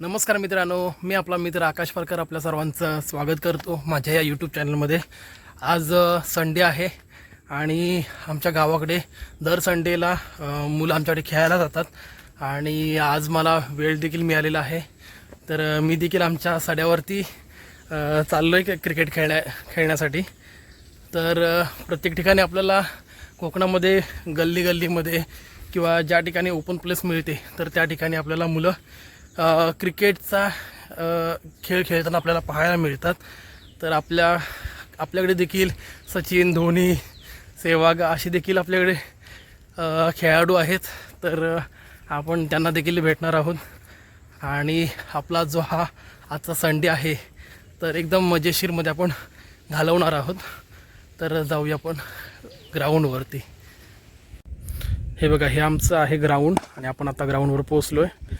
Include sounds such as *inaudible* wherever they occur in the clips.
नमस्कार मित्रांनो मी आपला मित्र आकाश पारकर आपल्या सर्वांचं स्वागत करतो माझ्या या यूट्यूब चॅनलमध्ये आज संडे आहे आणि आमच्या गावाकडे दर संडेला मुलं आमच्याकडे खेळायला जातात आणि आज मला वेळ देखील मिळालेला आहे. तर मी देखील आमच्या सड्यावरती चाललो आहे क्रिकेट खेळण्या खेळण्यासाठी. तर प्रत्येक ठिकाणी आपल्याला कोकणामध्ये गल्ली गल्लीमध्ये किंवा ज्या ठिकाणी ओपन प्लेस मिळते तर त्या ठिकाणी आपल्याला मुलं क्रिकेटचा खेळ खेळताना आपल्याला पाहायला मिळतात. तर आपल्या आपल्याकडे देखील सचिन धोनी सेहवाग असे देखील आपल्याकडे खेळाडू आहेत. तर आपण त्यांना देखील भेटणार आहोत. आणि आपला जो हा आजचा संडे आहे तर एकदम मजेशीरमध्ये आपण घालवणार आहोत. तर जाऊया आपण ग्राउंडवरती. हे बघा हे आमचं आहे ग्राउंड आणि आपण आता ग्राउंडवर पोचलो आहे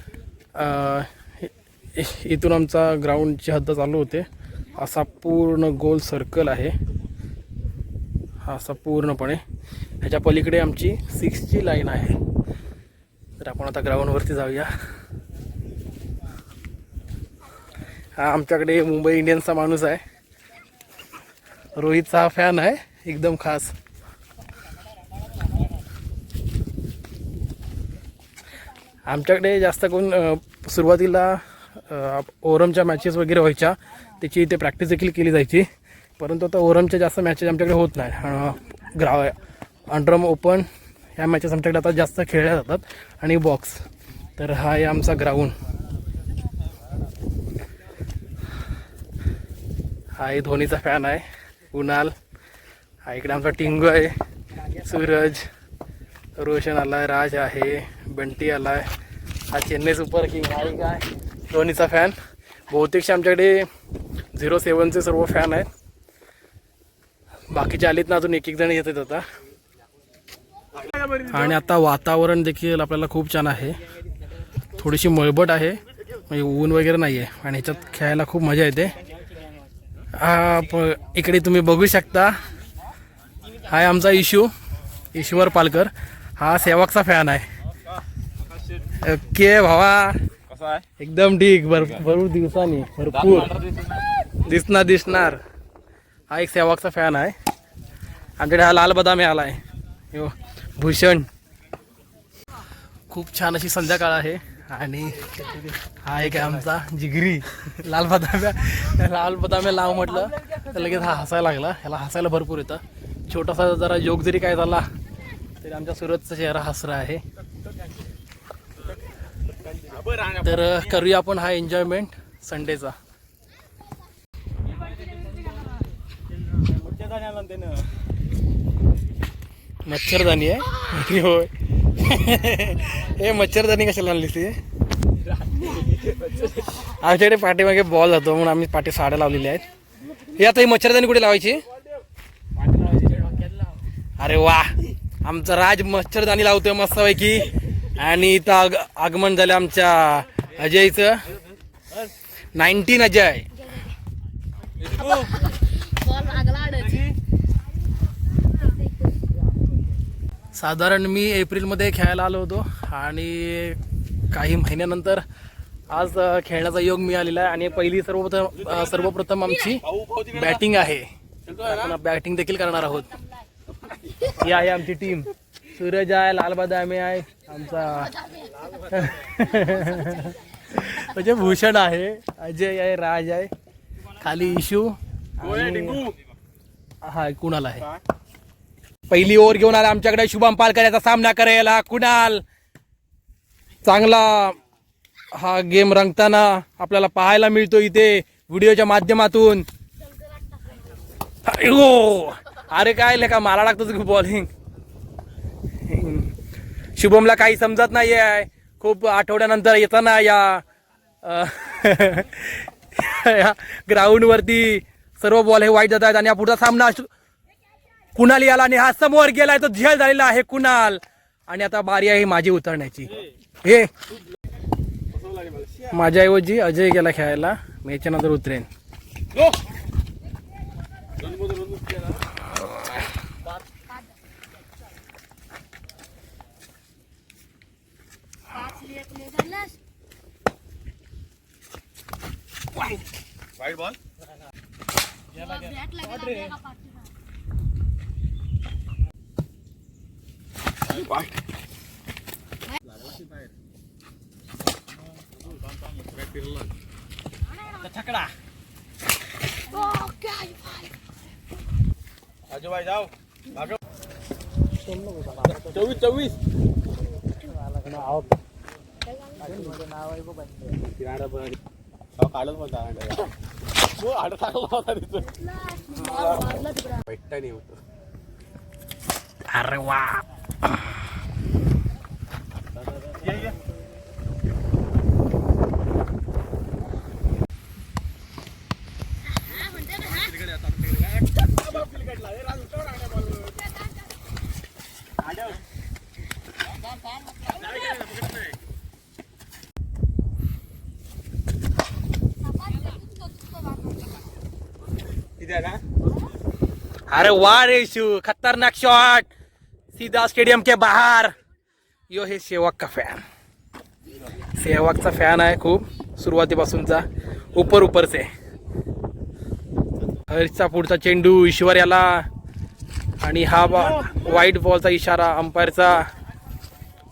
इथून आमचा ग्राउंडची हद्द चालू होते. असा पूर्ण गोल सर्कल आहे. हा असा पूर्णपणे. ह्याच्या पलीकडे आमची सिक्सची लाईन आहे. तर आपण आता ग्राउंडवरती जाऊया. हा आमच्याकडे मुंबई इंडियन्सचा माणूस आहे. रोहितचा हा फॅन आहे. एकदम खास. आमच्याकडे जास्त करून सुरुवातीला ओरमच्या मॅचेस वगैरे व्हायच्या. त्याची इथे प्रॅक्टिस देखील केली जायची. परंतु आता ओरमच्या जास्त मॅचेस आमच्याकडे होत नाही. ग्रा अंड्रम ओपन ह्या मॅचेस आमच्याकडे आता जास्त खेळल्या जातात. आणि बॉक्स तर हा आहे आमचा ग्राउंड हा आहे धोनीचा फॅन आहे. कुणाल. हा इकडे आमचा टिंगू आहे. सूरज. रोशन आलाय राज आहे बंटी आलाय. हा चेन्नई सुपर किंग आहे काय? धोनीचा फॅन बहुतेकशे आमच्याकडे झिरो सेवनचे सर्व फॅन आहेत. बाकीचे आलेत ना अजून एक एक जण येत आहेत आता. आणि आता वातावरण देखील आपल्याला खूप छान आहे. थोडीशी मळबट आहे. म्हणजे ऊन वगैरे नाही आहे आणि ह्याच्यात खेळायला खूप मजा येते. हा प- इकडे तुम्ही बघू शकता. हाय आमचा इशू ईश्वर पालकर. हा सेवकचा फॅन आहे. ओके भावा. कसं आहे? एकदम ठीक भर भरपूर दिवसांनी भरपूर. दिसणार. दिसणार हा एक सेवकचा फॅन आहे. आमच्याकडे हा लाल बदामी आलाय. यो भूषण. खूप छान अशी संध्याकाळ आहे. आणि हा एक आहे आमचा जिगरी. लाल बदाम्या लाल बदाम्या लाव म्हटलं तर लगेच हा हसायला लागला. ह्याला हसायला भरपूर येतं. छोटासा जरा जोक जरी काय झाला तरी आमच्या सुरतचा चेहरा हसरा आहे. तर करूया आपण हा एन्जॉयमेंट संडेचा मच्छरदाणी आहे? होय. *laughs* हे मच्छरदाणी कशाला आणली ती? आमच्याकडे पाठीमागे बॉल जातो म्हणून आम्ही पाठी साड्या लावलेल्या आहेत. हे आता ही मच्छरदाणी कुठे लावायची? अरे वा. आमचा राज मच्छरदाणी लावतोय मस्तपैकी. आणि इथं आग आगमन झालं आमच्या अजयचं. नाईन्टीन अजय. साधारण मी एप्रिलमध्ये खेळायला आलो होतो आणि काही महिन्यानंतर आज खेळण्याचा योग मिळालेला आहे आणि पहिली सर्वप्रथम सर्वप्रथम आमची बॅटिंग आहे. आपण बॅटिंग देखील करणार आहोत. ही आहे आमची टीम सूरज आहे लाल बदामी आहे आमचा म्हणजे भूषण आहे अजय आहे राज आहे खाली इशू हा कुणाल आहे? पहिली ओव्हर घेऊन आला आमच्याकडे शुभम पालकर याचा सामना करायला. कुणाल? चांगला हा गेम रंगताना आपल्याला पाहायला मिळतो इथे व्हिडिओच्या माध्यमातून. हो अरे काय लेखा मला लागतं बॉलिंग शुभमला काही समजत नाही आहे खूप आठवड्यानंतर येताना या या ग्राउंडवरती सर्व बॉल हे वाईट जात आहेत आणि हा पुढचा सामना कुणाल याला आणि हा समोर गेलाय तो झेल झालेला आहे कुणाल. आणि आता बारी आहे माझी उतरण्याची. हे. माझ्याऐवजी अजय गेला खेळायला मी याच्यानंतर उतरेन. वाईट बॉल छकडा आजूबाई जाओ चोवीस चोवीस काढत होता भेटता नाही होतो अरे वा अरे वाह रे शिव खतरनाक शॉट सीधा स्टेडियम के बाहर. यो हे सेवक का फॅन सेवकचा फॅन आहे खूप. सुरुवातीपासूनचा. उपर उपरचे. हर्षचा पुढचा चेंडू ईश्वर याला आणि हा बा वाईट बॉलचा इशारा अंपायरचा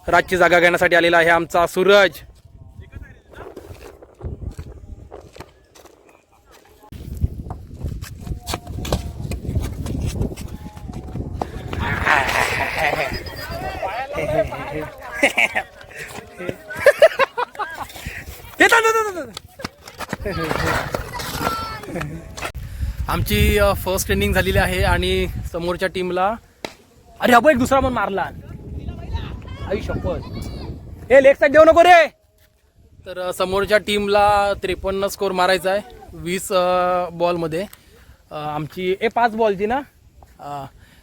रातची जागा घेण्यासाठी आलेला आहे आमचा सूरज. फर्स्ट इनिंग झालेली आहे आणि समोरच्या टीमला अरे अबो एक दुसरा पण मारला. आई शपथ हे लेग साईड देऊ नको रे. तर समोरच्या टीमला त्रेपन्न स्कोर मारायचा आहे वीस बॉलमध्ये आमची ए पाच बॉलची ना?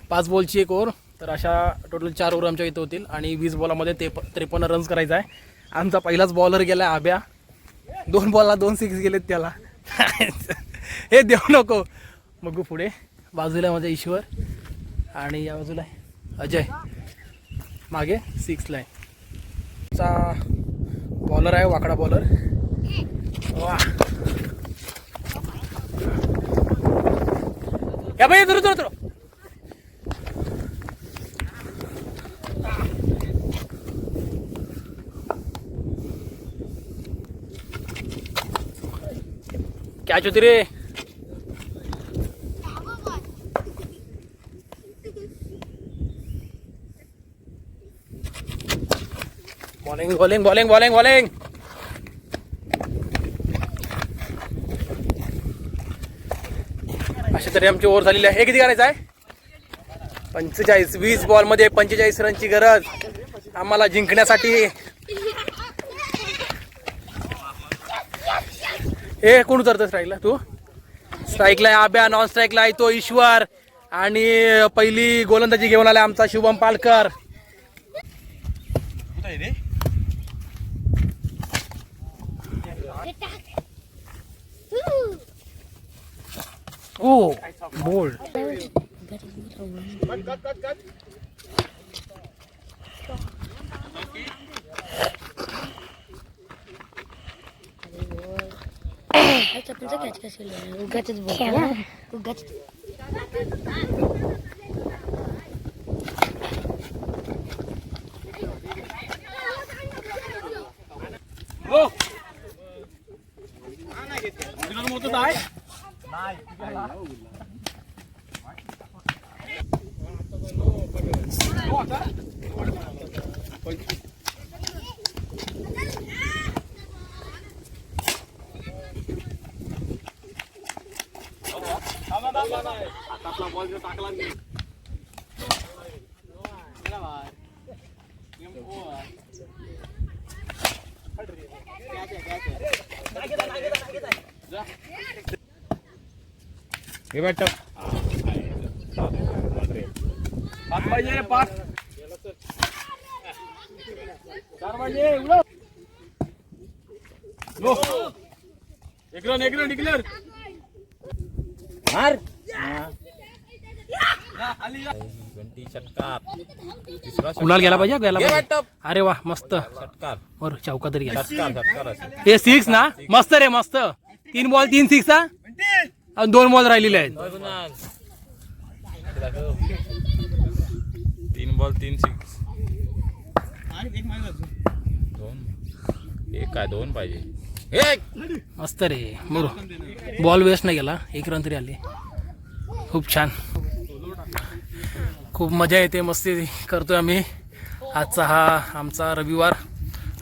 पाच बॉलची एक ओव्हर तर अशा टोटल चार ओव्हर आमच्या इथं होतील आणि वीस बॉलामध्ये ते त्रेपन्न रन्स करायचा आहे. आमचा पहिलाच बॉलर गेला आहे आब्या. दोन बॉलला दोन सिक्स गेलेत त्याला. *laughs* हे देऊ नको. बघू पुढे. बाजूला आहे माझा ईश्वर आणि या बाजूला आहे अजय. मागे सिक्सला आहे चा बॉलर आहे वाकडा बॉलर वा या बाई दुरू दुरू कॅच होती रे? Bowling bowling bowling bowling bowling अशा तरी आमची ओव्हर झालेली आहे. हे किती करायचं आहे? पंचेचाळीस. वीस बॉलमध्ये पंचेचाळीस रनची गरज. आम्हाला जिंकण्यासाठी. हे कोण उतरतं स्ट्राईकला तू? स्ट्राईकला आब्या नॉन स्ट्राईकला आहे तो ईश्वर. आणि पहिली गोलंदाजी घेऊन आला आमचा शुभम पालकर. कुठं आहे रे ओ बोल्ड अच्छा तुमचं कॅच कसं उगाच बोल उगाच हो तुला मोठं आहे हातातला बॉल जो टाकला मी हे बॅट पाच पाहिजे रे पाच चार पाहिजे. लो. एक रन एक रन मार कुणाला गेला पाहिजे गेला पाहिजे. अरे वा मस्त. वर चौका तरी गेला हे सिक्स ना? मस्त रे मस्त. तीन बॉल तीन सिक्स हा? आणि दोन बॉल राहिलेले आहेत. तीन बॉल तीन सिक्स दोन. एक काय दोन पाहिजे. एक! मस्त रे बरोबर बॉल वेस्ट नाही गेला एक रन तरी आली. खूप छान. खूप मजा येते मस्ती करतोय आम्ही. आजचा हा आमचा रविवार.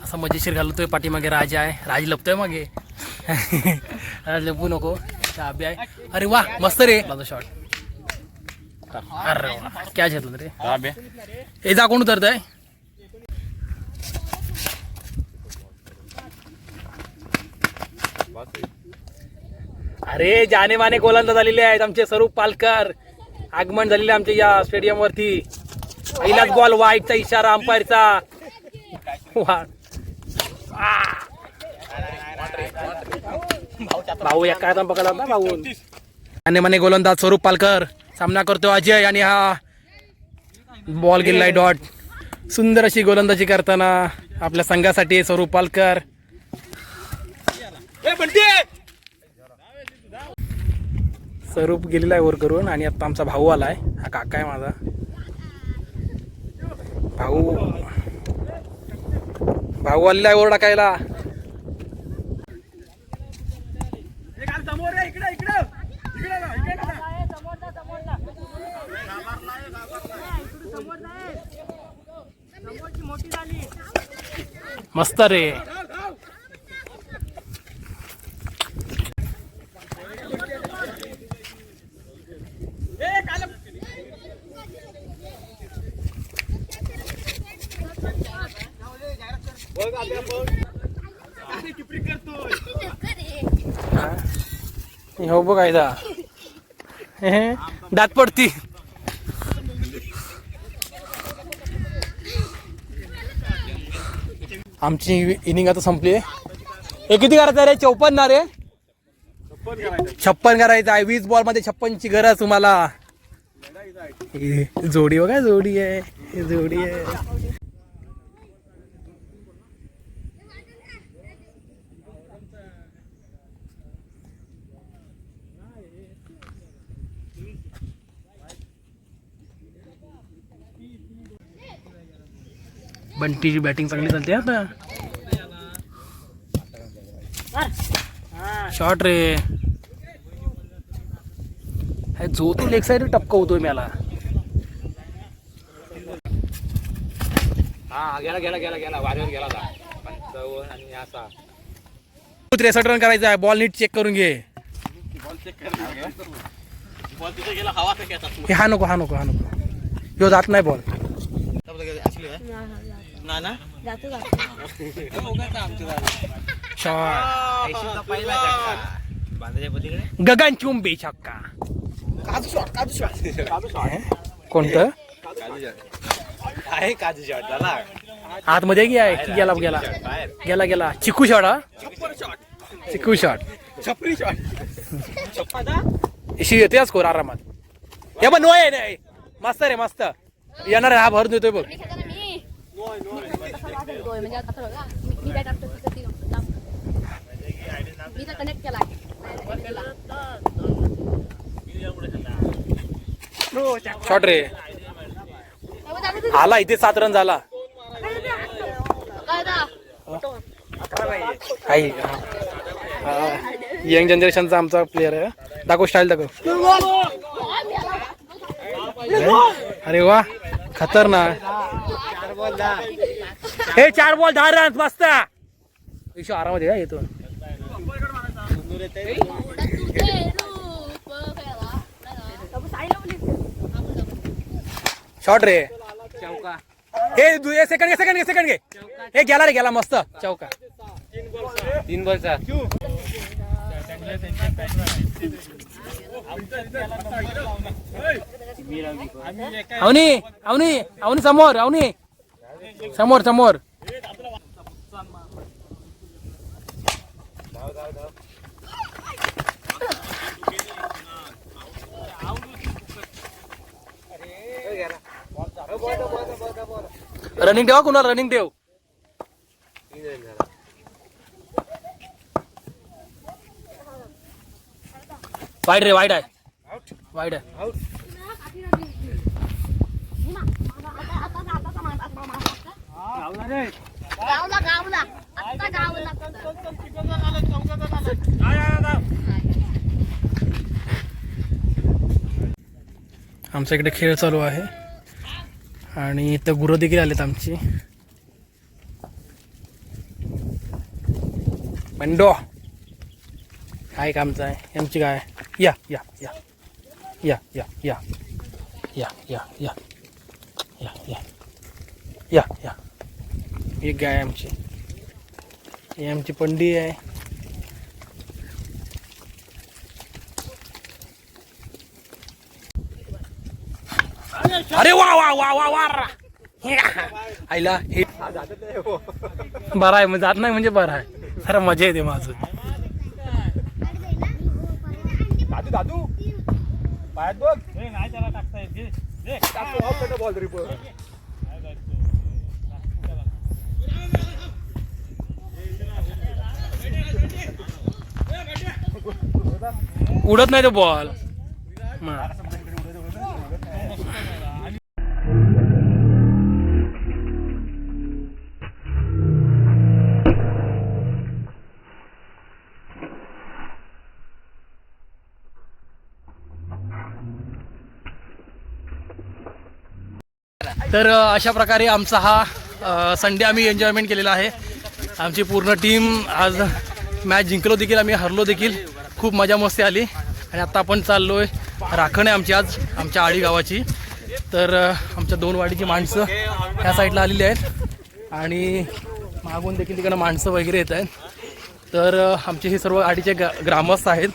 असा मजेशीर घालतोय पाठीमागे राज आहे. राज लपतोय मागे. *laughs* राज लपू नको. अभि आहे अरे वा मस्त रे। माझा शॉट अरे वा क्या घेतलं रे हे? जा कोण उतरतंय अरे जाने माने गोलंदाज झालेले आहेत आमचे स्वरूप पालकर. आगमन झालेले आमच्या या स्टेडियम वरती पहिलाच बॉल वाईटचा इशारा अंपायरचा. वा. भाऊ हाताने पकडला होता भाऊ. जाने माने गोलंदाज स्वरूप पालकर. सामना करतो अजय आणि हा बॉल गेलाय डॉट सुंदर अशी गोलंदाजी करताना आपल्या संघासाठी स्वरूप पालकर. स्वरूप गेलेला आहे वर करून आणि आता आमचा भाऊ आलाय. हा काका आहे माझा. भाऊ. भाऊ आलेला आहे वर टाकायला मस्त रे हो बघ दात पडती आमची इनिंग आता संपली हे किती करायचं रे? चौपन्न ना रे? छप्पन करायचं आहे. वीस बॉलमध्ये छप्पनची गरज तुम्हाला. जोडी बघा जोडी आहे. जोडी आहे. बंटीची बॅटिंग चांगली चालते आता शॉर्ट रे। हे जो तो लेग साईड टपकवतोय मला। हा गेला गेला गेला गेला वाऱ्यावर गेला होता पंचावन्न आणि असा त्रेसष्ट रन करायचा आहे बॉल नीट चेक करून घे हा नको हा नको हा नको ह्यो जात नाही बॉल जातो शॉट गगन चुंबी छक्का. हे? कोणतं? आहे काजू शॉट झाला आतमध्ये गे आहे की गेला. गेला गेला गेला. चिकू शॉट हा? चिकू शॉट छपरी शॉट इशी येते स्कोर आरामात. हे पण नो आहे नाही मस्त रे मस्त. येणार आहे, हा भर देतोय बघ. म्हणजे आता मी मी तर कनेक्ट केला शॉट रे. आला इथे सात रन झाला. काही यंग जनरेशनचा आमचा प्लेअर आहे दाखव स्टाईल दाखव. अरे वा खतरनाक. हे चार बॉल दहा रन मस्त. विषय आरामात आहे येतो शॉट रे. हे दु- हे सेकंड घे सेकंड घे सेकंड घे. हे गेला रे गेला मस्त. चौका. तीन बॉलचा अवनी अवनी अवनी समोर अवनी. समोर समोर. रनिंग ठेवा कुणाला रनिंग ठेव. वाईट रे वाईट आहे. वाईट आहे. गावला गावला आता गावला. आमच्या इकडे खेळ चालू आहे. आणि इथं गुरं देखील आलेत आमची. बंडो. काय कामचं आहे? आमची काय? या या या. या या या. या या या. या या. या या. ही गाय आमची. ही आमची पंडी आहे. अरे वा वा वा वा वा रा. आईला हे बरं आहे मग जात नाही म्हणजे बरं आहे. खरं मजा येते माझं. दादू दादू. पायात बघ. नाही त्याला टाकता येते बॉल तरी पण उडत नाही तो बॉल. तर अशा प्रकारे आमचा हा संडे आम्ही एन्जॉयमेंट केलेला आहे. आमची पूर्ण टीम आज मॅच जिंकलो देखील आम्ही हरलो देखील. खूप मजा मस्ती आली. आणि आता आपण चाललो आहे राखण आहे आमची आज आमच्या आळी गावाची. तर आमच्या दोन वाडीची माणसं ह्या साईडला आलेली आहेत. आणि मागून देखील तिकडं माणसं वगैरे येत आहेत. तर आमचे हे सर्व आडीचे ग ग्रामस्थ आहेत.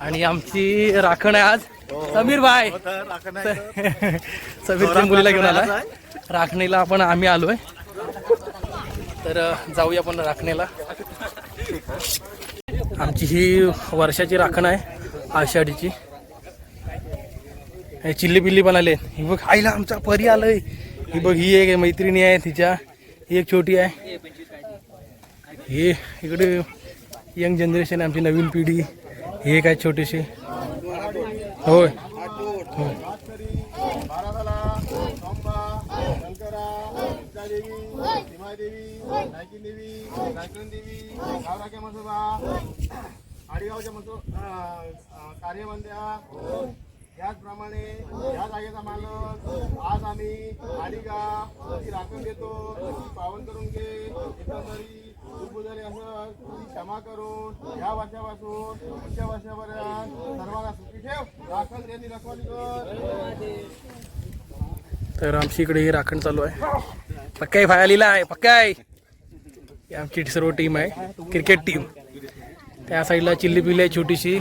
आणि आमची राखण आहे आज. समीर भाई. समीर मुलीला घेऊन आला राखणीला आपण आम्ही आलो आहे तर जाऊया आपण राखणीला. आमची ही वर्षाची राखण आहे आषाढीची. हे चिल्ली पिल्ली पण आले ही बघ आईला आमचा परी आलंय. ही बघ ही एक मैत्रिणी आहे तिच्या. ही एक छोटी आहे. हे इकडे यंग जनरेशन आहे आमची नवीन पिढी. ही एक आहे छोटीशी होय. होय. देवी नायकिन देवी नायकन देवी गावराच्या मसोबा आडीगावच्या मसो कार्यमंत्र्या त्याचप्रमाणे या जागेचा मालक आज आम्ही आडीगाव ची राखण देतो पावन करून घे एकंदरी चूक असं क्षमा करून या वर्षापासून पुढच्या वर्षापर्यंत सर्वांना सुखी ठेव. राखण त्यांनी रखवाली कर. तर आमची इकडे ही राखण चालू आहे. पक्काई भाया लिहिला आहे पक्काई ही आमची सर्व टीम आहे. क्रिकेट टीम त्या साईडला चिल्ली पिल्ली आहे छोटीशी.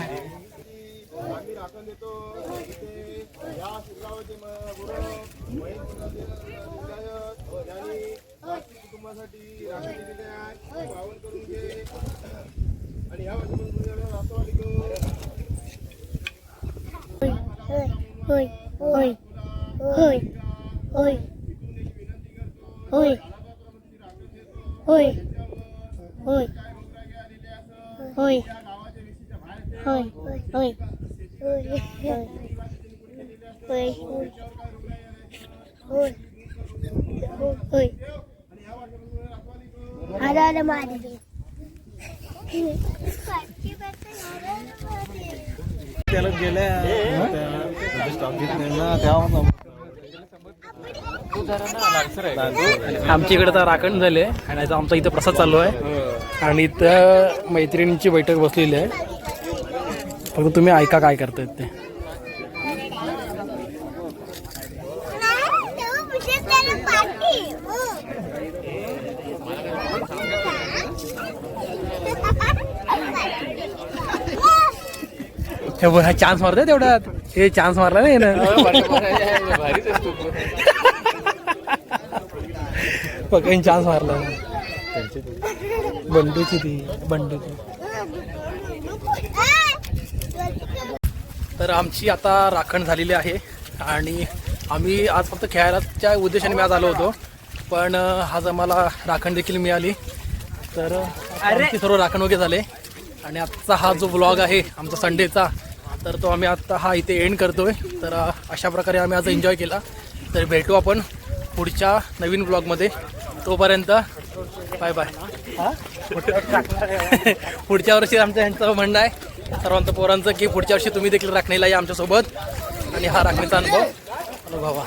आमच्या इकडे तर राखण झाले आणि आता आमचा इथं प्रसाद चालू आहे. आणि इथं मैत्रिणींची बैठक बसलेली आहे. फक्त तुम्ही ऐका काय करतायत ते. हे बघ, हा चान्स मारतोय तेवढ्यात. हे चान्स मारला नाही ना पकाईन चान्स मारला. बंडूची ती बंडूची. तर आमची आता राखण झालेली आहे आणि आम्ही आज फक्त खेळायच्या उद्देशाने मी आज आलो होतो. पण आज आम्हाला राखण देखील मिळाली. तर आमची सर्व राखण वगैरे झाले. आणि आजचा हा जो ब्लॉग आहे आमचा संडेचा तर तो आम्ही आत्ता हा इथे एंड करतोय. तर अशा प्रकारे आम्ही आज एन्जॉय केला. तर भेटू आपण पुढच्या नवीन ब्लॉगमध्ये तोपर्यंत बाय बाय. हा? पुढच्या वर्षी आमचं यांचं म्हणणं आहे सर्वांचं पोरांचं की पुढच्या वर्षी तुम्ही देखील राखणीला या आमच्यासोबत. आणि हा राखणीचा अनुभव. अनुभवा